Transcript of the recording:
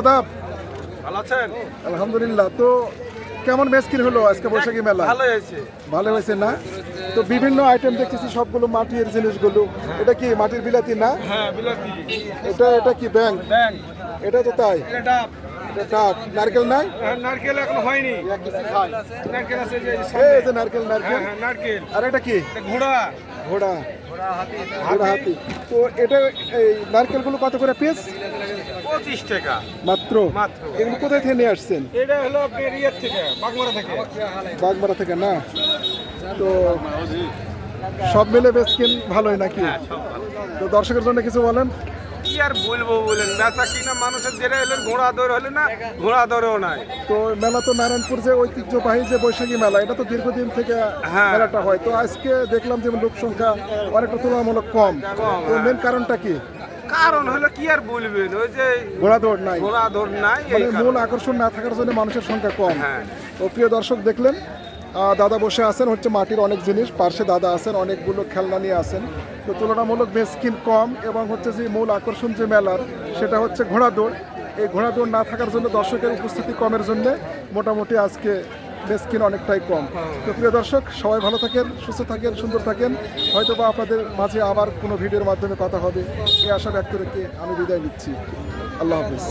আদাব। ভালো আছেন? আলহামদুলিল্লাহ। তো কেমন মেসকিন হলো আজকে বৈশাখী মেলা? ভালো হয়েছে। ভালো হয়েছে না? তো বিভিন্ন আইটেম দেখতেছি সবগুলো মাটির জিনিসগুলো। এটা কি মাটির বিলাতি না? হ্যাঁ বিলাতি। এটা এটা কি ব্যাংক ব্যাং এটা তো তাই। এটা টাক নারকেল নাই? হ্যাঁ, নারকেল এখন হয়নি। নারকেল আছে যে এই যে নারকেল হ্যাঁ নারকেল। হ্যাঁ নারকেল। আর এটা কি? এটা ঘোড়া। ঘোড়া। ঘোড়া হাতি। তো এটা এই নারকেলগুলো কত করে পিস পঁচিশ টাকা। মাত্র? মাত্র। এগুলো কোথায় থেকে নিয়ে আসছেন? এটা হলো আপনার ইয়ের থেকে বাগমারা থেকে। বাগমারা থেকে না? তো সব মিলে বেসকিন ভালোই নাকি? তো দর্শকের জন্য কিছু বলেন? কি আর বলব বলেন বেচা কিনা মানুষের যেটা হলেন ঘোড়া দৌড় হলে না ঘোড়া দৌড়েও নাই। তো মেলা তো নারায়ণপুর যে ঐতিহ্যবাহী যে বৈশাখী মেলা এটা তো দীর্ঘদিন থেকে হ্যাঁ। মেলাটা হয়। তো আজকে দেখলাম যে লোক সংখ্যা অনেকটা তুলনামূলক কম। মেন কারণটা কি? কারণ হলো কি আর বলবেন ওই যে ঘোড়া দৌড় নাই। ঘোড়া দৌড় নাই মানে মূল আকর্ষণ না থাকার জন্য মানুষের সংখ্যা কম। হ্যাঁ। তো প্রিয় দর্শক দেখলেন দাদা বসে আছেন হচ্ছে মাটির অনেক জিনিস পার্শ্বে দাদা আছেন অনেকগুলো খেলনা নিয়ে আছেন। তো তুলনামূলক বেসকিন কম এবং হচ্ছে যে মূল আকর্ষণ যে মেলার সেটা হচ্ছে ঘোড়া দৌড়। এই ঘোড়া দৌড় না থাকার জন্য দর্শকের উপস্থিতি কমের জন্য মোটামুটি আজকে বেসকিন অনেকটাই কম। তো প্রিয় দর্শক, সবাই ভালো থাকেন, সুস্থ থাকেন, সুন্দর থাকেন। হয়তো বা আপনাদের মাঝে আবার কোনো ভিডিওর মাধ্যমে কথা হবে। এই আশা ব্যক্ত রেখে আমি বিদায় নিচ্ছি। আল্লাহ হাফিজ।